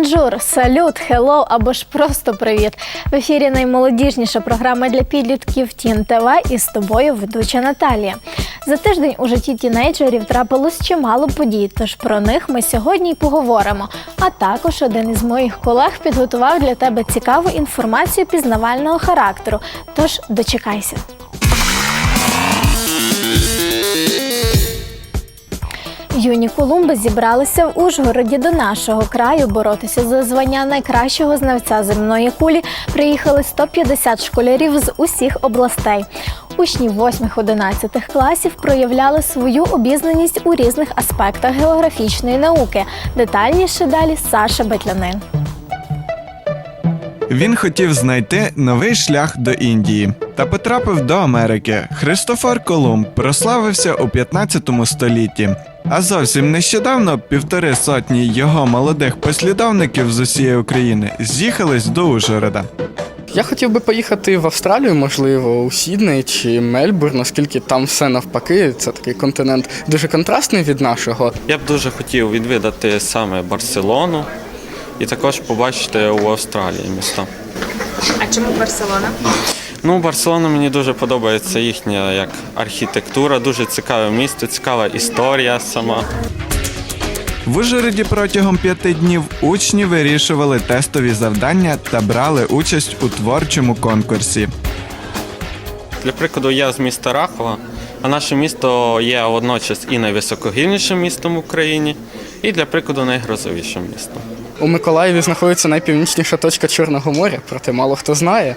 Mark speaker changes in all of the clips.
Speaker 1: Бонжур, салют, хеллоу або ж просто привіт. В ефірі наймолодіжніша програма для підлітків Тін ТВ і з тобою ведуча Наталія. За тиждень у житті тінейджерів трапилось чимало подій, тож про них ми сьогодні й поговоримо. А також один із моїх колег підготував для тебе цікаву інформацію пізнавального характеру. Тож дочекайся. Юні Колумби зібралися в Ужгороді до нашого краю боротися за звання найкращого знавця земної кулі. Приїхали 150 школярів з усіх областей. Учні 8-11 класів проявляли свою обізнаність у різних аспектах географічної науки. Детальніше далі Саша Бетлянин.
Speaker 2: Він хотів знайти новий шлях до Індії та потрапив до Америки. Христофор Колумб прославився у 15 столітті. А зовсім нещодавно півтори сотні його молодих послідовників з усієї України з'їхались до Ужгорода.
Speaker 3: Я хотів би поїхати в Австралію, можливо, у Сідней чи Мельбурн, оскільки там все навпаки. Це такий континент дуже контрастний від нашого.
Speaker 4: Я б дуже хотів відвідати саме Барселону і також побачити у Австралії місто.
Speaker 5: А чому Барселона?
Speaker 4: Ну, Барселона мені дуже подобається їхня як архітектура, дуже цікаве місто, цікава історія сама.
Speaker 2: В Ужгороді протягом п'яти днів учні вирішували тестові завдання та брали участь у творчому конкурсі.
Speaker 4: Для прикладу, я з міста Рахова, а наше місто є водночас і найвисокогірнішим містом в Україні, і для прикладу найгрозовішим містом.
Speaker 3: У Миколаєві знаходиться найпівнічніша точка Чорного моря, проте мало хто знає.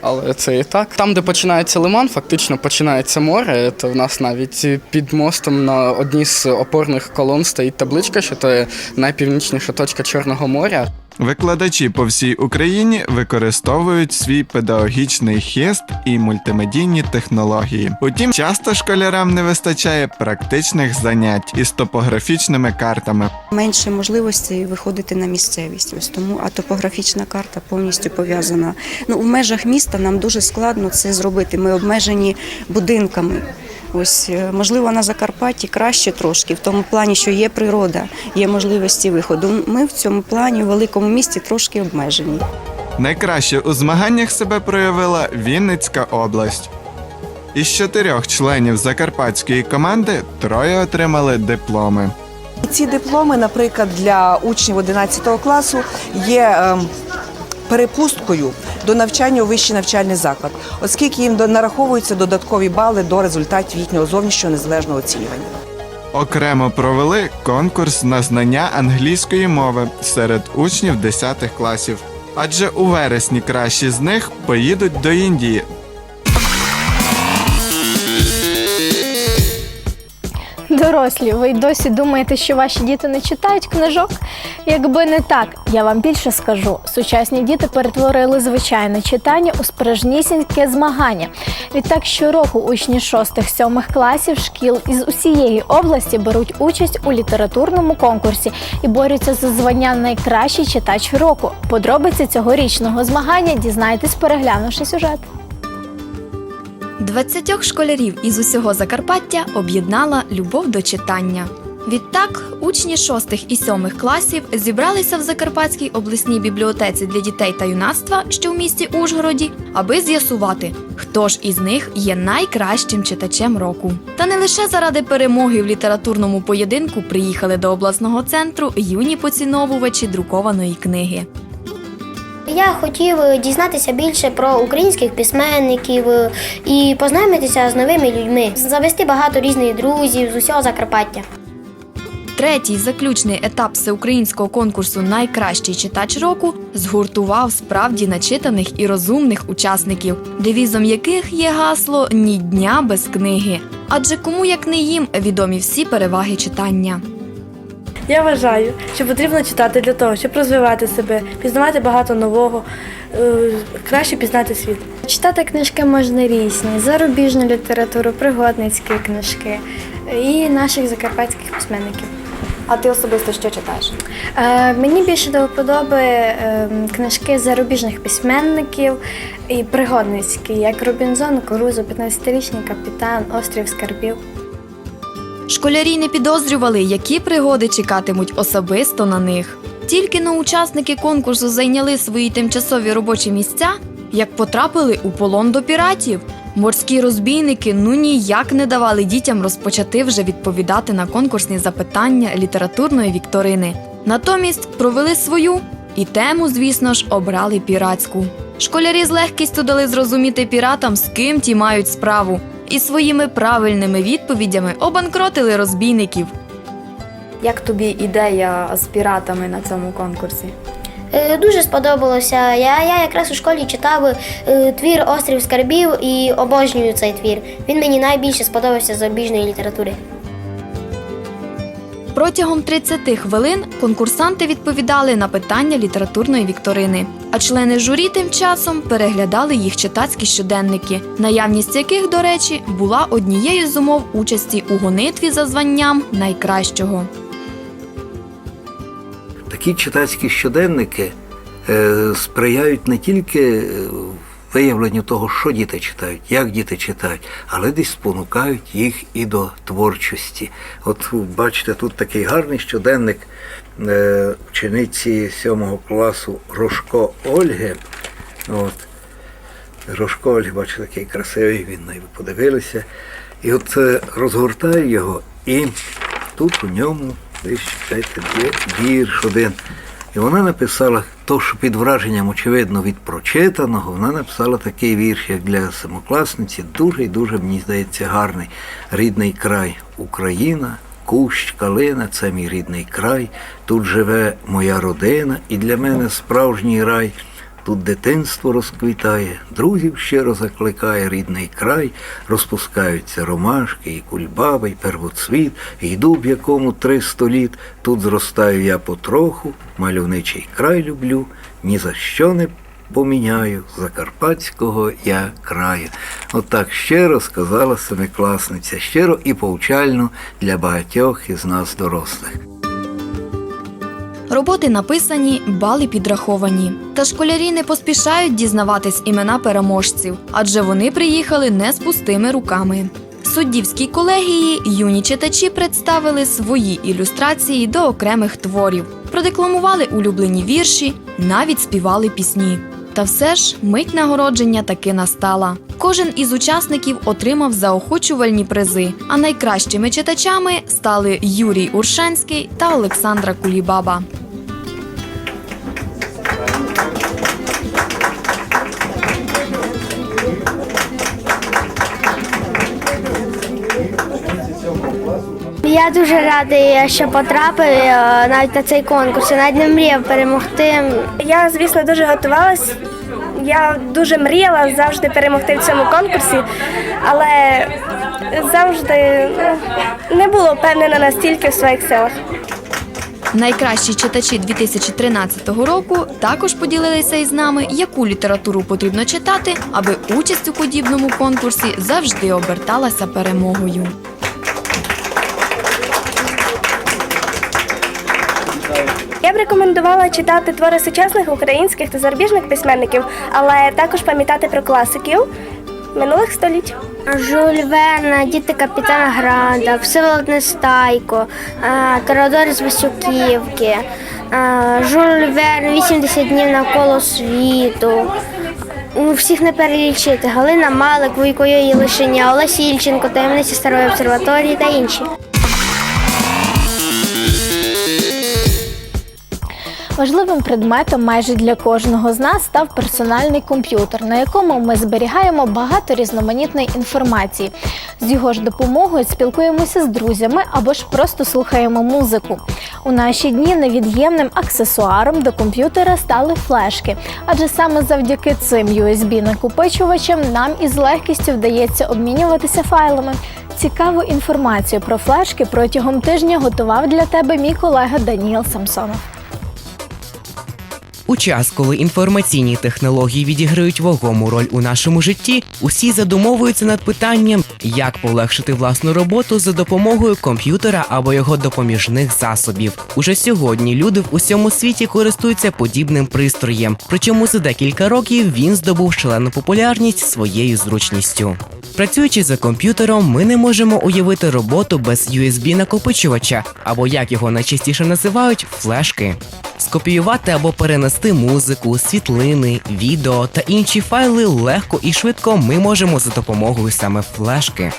Speaker 3: Але це і так. Там, де починається лиман, фактично починається море. То в нас навіть під мостом на одній з опорних колон стоїть табличка, що це найпівнічніша точка Чорного моря.
Speaker 2: Викладачі по всій Україні використовують свій педагогічний хист і мультимедійні технології. Утім, часто школярам не вистачає практичних занять із топографічними картами.
Speaker 6: менше можливостей виходити на місцевість. Ось тому а топографічна карта повністю пов'язана. Ну, в межах міста нам дуже складно це зробити. Ми обмежені будинками. Ось е, можливо на Закарпатті краще трошки, в тому плані, що є природа, є можливості виходу. Ми в цьому плані у великому місті трошки обмежені.
Speaker 2: Найкраще у змаганнях себе проявила Вінницька область. Із чотирьох членів закарпатської команди троє отримали дипломи.
Speaker 7: Ці дипломи, наприклад, для учнів 11 класу є ем, перепусткою до навчання у вищий навчальний заклад, оскільки їм нараховуються додаткові бали до результатів їхнього зовнішнього незалежного оцінювання.
Speaker 2: Окремо провели конкурс на знання англійської мови серед учнів 10 класів. Адже у вересні кращі з них поїдуть до Індії
Speaker 1: Дорослі, ви й досі думаєте, що ваші діти не читають книжок? Якби не так, я вам більше скажу. Сучасні діти перетворили звичайне читання у справжнісіньке змагання. Відтак щороку учні 6-7 класів шкіл із усієї області беруть участь у літературному конкурсі і борються за звання найкращий читач року. Подробиці цьогорічного змагання дізнайтесь, переглянувши сюжет.
Speaker 8: 20 школярів із усього Закарпаття об'єднала любов до читання. Відтак, учні 6 і 7 класів зібралися в Закарпатській обласній бібліотеці для дітей та юнацтва, що в місті Ужгороді, аби з'ясувати, хто ж із них є найкращим читачем року. Та не лише заради перемоги в літературному поєдинку приїхали до обласного центру юні поціновувачі друкованої книги.
Speaker 9: Я хотів е, дізнатися більше про українських письменників е, і познайомитися з новими людьми, завести багато різних друзів з усього Закарпаття.
Speaker 8: Третій заключний етап всеукраїнського конкурсу Найкращий читач року згуртував справді начитаних і розумних учасників, девізом яких є гасло Ні дня без книги. Адже кому як не їм відомі всі переваги читання.
Speaker 10: Я вважаю, що потрібно читати для того, щоб розвивати себе, пізнавати багато нового, е, краще пізнати світ.
Speaker 1: Читати книжки можна різні: зарубіжну літературу, пригодницькі книжки і наших закарпатських письменників.
Speaker 5: А ти особисто що читаєш?
Speaker 1: Е, мені більше до вподоби е, книжки зарубіжних письменників і пригодницькі, як Робінзон, Корузо, 15-річний капітан, Острів Скарбів.
Speaker 8: Школярі не підозрювали, які пригоди чекатимуть особисто на них. Тільки но учасники конкурсу зайняли свої тимчасові робочі місця, як потрапили у полон до піратів. Морські розбійники ну ніяк не давали дітям розпочати вже відповідати на конкурсні запитання літературної вікторини. Натомість провели свою і тему, звісно ж, обрали піратську. Школярі з легкістю дали зрозуміти піратам, з ким ті мають справу, і своїми правильними відповідями обанкротили розбійників.
Speaker 5: Як тобі ідея з піратами на цьому конкурсі?
Speaker 9: Е, Дуже сподобалося. Я, я якраз у школі читав е, твір Острів скарбів і обожнюю цей твір. Він мені найбільше сподобався з обіжної літератури.
Speaker 8: Протягом 30 хвилин конкурсанти відповідали на питання літературної вікторини, а члени журі тим часом переглядали їх читацькі щоденники, наявність яких, до речі, була однією з умов участі у гонитві за званням найкращого.
Speaker 11: Такі читацькі щоденники е, сприяють не тільки виявленню того, що діти читають, як діти читають, але десь спонукають їх і до творчості. От бачите, тут такий гарний щоденник е, учениці сьомого класу Рожко Ольги. От. Рожко Ольги, бачите, такий красивий, він навіть подивилися. І от е, розгортаю його, і тут у ньому десь читайте є вірш один. І вона написала, то, що під враженням, очевидно, від прочитаного, вона написала такий вірш, як для самокласниці, дуже і дуже, мені здається, гарний. Рідний край Україна, кущ, калина це мій рідний край. Тут живе моя родина, і для мене справжній рай. Тут дитинство розквітає, друзів щиро закликає рідний край, розпускаються ромашки, і кульбаби, і первоцвіт, і дуб, якому триста літ. Тут зростаю я потроху, мальовничий край люблю, ні за що не поміняю закарпатського я краю. Отак щиро сказала семикласниця, щиро і повчально для багатьох із нас дорослих.
Speaker 8: Роботи написані, бали підраховані. Та школярі не поспішають дізнаватись імена переможців, адже вони приїхали не з пустими руками. Суддівській колегії юні читачі представили свої ілюстрації до окремих творів, продекламували улюблені вірші, навіть співали пісні. Та все ж мить нагородження таки настала. Кожен із учасників отримав заохочувальні призи, а найкращими читачами стали Юрій Уршенський та Олександра Кулібаба.
Speaker 9: Я дуже радий, що потрапив е, навіть на цей конкурс. Я навіть не мріяв перемогти.
Speaker 10: Я, звісно, дуже готувалась. Я дуже мріяла завжди перемогти в цьому конкурсі, але завжди ну, не була впевнена настільки в своїх силах.
Speaker 8: Найкращі читачі 2013 року також поділилися із нами, яку літературу потрібно читати, аби участь у подібному конкурсі завжди оберталася перемогою.
Speaker 10: Б рекомендувала читати твори сучасних українських та зарубіжних письменників, але також пам'ятати про класиків минулих століть.
Speaker 9: Жюль Верна, діти капітана Гранда, Всеволод Нестайко, Теодор з Васюківки, Жюль Верн 80 днів навколо світу. Ну, Всіх не перелічити. Галина Малик, Вуйко Йої Лишеня, Олесь Ільченко, таємниці старої обсерваторії та інші.
Speaker 1: Важливим предметом майже для кожного з нас став персональний комп'ютер, на якому ми зберігаємо багато різноманітної інформації. З його ж допомогою спілкуємося з друзями або ж просто слухаємо музику. У наші дні невід'ємним аксесуаром до комп'ютера стали флешки, адже саме завдяки цим USB-накопичувачам нам із легкістю вдається обмінюватися файлами. Цікаву інформацію про флешки протягом тижня готував для тебе мій колега Даніел Самсонов.
Speaker 12: У час, коли інформаційні технології відіграють вагому роль у нашому житті, усі задумовуються над питанням, як полегшити власну роботу за допомогою комп'ютера або його допоміжних засобів. Уже сьогодні люди в усьому світі користуються подібним пристроєм, причому за декілька років він здобув шалену популярність своєю зручністю. Працюючи за комп'ютером, ми не можемо уявити роботу без USB-накопичувача, або як його найчастіше називають флешки. Скопіювати або перенести музику, світлини, відео та інші файли легко і швидко ми можемо за допомогою саме флешки.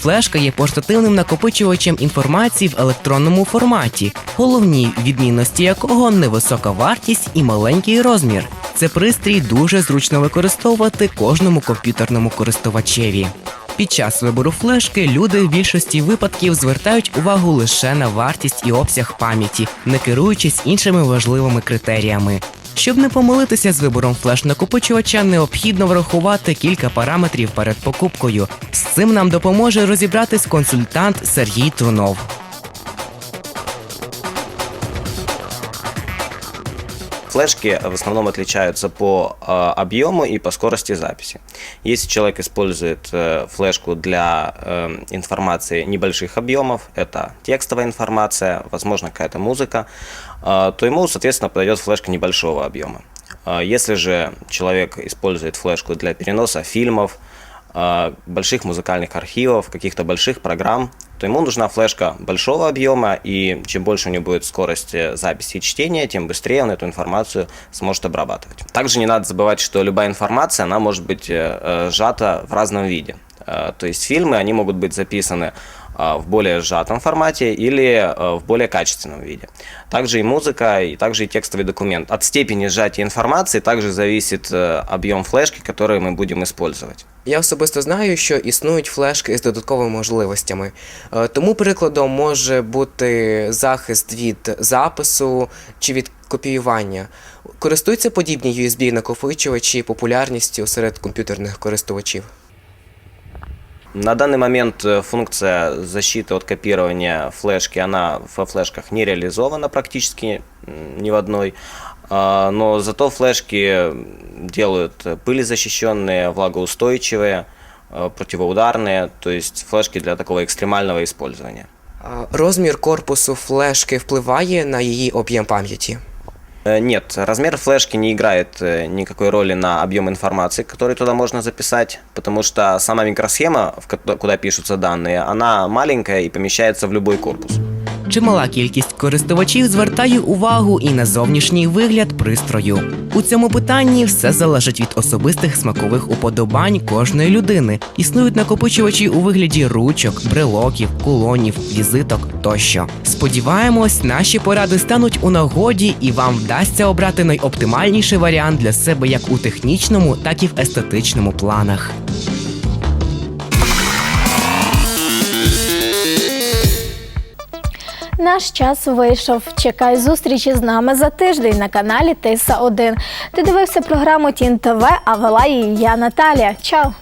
Speaker 12: Флешка є портативним накопичувачем інформації в електронному форматі, головні відмінності якого невисока вартість і маленький розмір. Це пристрій дуже зручно використовувати кожному комп'ютерному користувачеві. Під час вибору флешки люди в більшості випадків звертають увагу лише на вартість і обсяг пам'яті, не керуючись іншими важливими критеріями. Щоб не помилитися з вибором флеш-накопичувача, необхідно врахувати кілька параметрів перед покупкою. З цим нам допоможе розібратись консультант Сергій Трунов.
Speaker 13: Флешки в основном отличаются по э, объему и по скорости записи. Если человек использует э, флешку для э, информации небольших объемов, это текстовая информация, возможно какая-то музыка, э, то ему, соответственно, подойдет флешка небольшого объема. Э, Если же человек использует флешку для переноса фильмов, больших музыкальных архивов, каких-то больших программ, то ему нужна флешка большого объема, и чем больше у него будет скорость э, записи и чтения, тем быстрее он эту информацию сможет обрабатывать. Также не надо забывать, что любая информация, она может быть э, э, сжата в разном виде. Э, То есть фильмы, они могут быть записаны э, в более сжатом формате или э, в более качественном виде. Также и музыка, и также и текстовый документ. От степени сжатия информации также зависит э, объем флешки, который мы будем использовать.
Speaker 12: Я особисто знаю, що існують флешки з додатковими можливостями. Е, Тому прикладом може бути захист від запису чи від копіювання. Користуються подібні USB-накопичувачі популярністю серед комп'ютерних користувачів.
Speaker 13: На данный момент э, функция защиты от копирования флешки, она во флешках не реализована практически м, ни в одной. А, Но зато флешки делают пылезащищенные, влагоустойчивые, э, противоударные, то есть флешки для такого экстремального использования.
Speaker 12: А Розмір корпусу флешки впливає на її об'єм пам'яті.
Speaker 13: Э, Нет, размер флешки не играет э, никакой роли на объем информации, который туда можно записать, потому что сама микросхема, куда пишутся данные, она маленькая и помещается в любой корпус.
Speaker 12: Чимала кількість користувачів звертає увагу і на зовнішній вигляд пристрою. У цьому питанні все залежить від особистих смакових уподобань кожної людини. Існують накопичувачі у вигляді ручок, брелоків, кулонів, візиток тощо. Сподіваємось, наші поради стануть у нагоді і вам вдасться обрати найоптимальніший варіант для себе як у технічному, так і в естетичному планах.
Speaker 1: Наш час вийшов. Чекай зустрічі з нами за тиждень на каналі Тиса 1 Ти дивився програму Тін ТВ, а вела її я Наталія. Чао!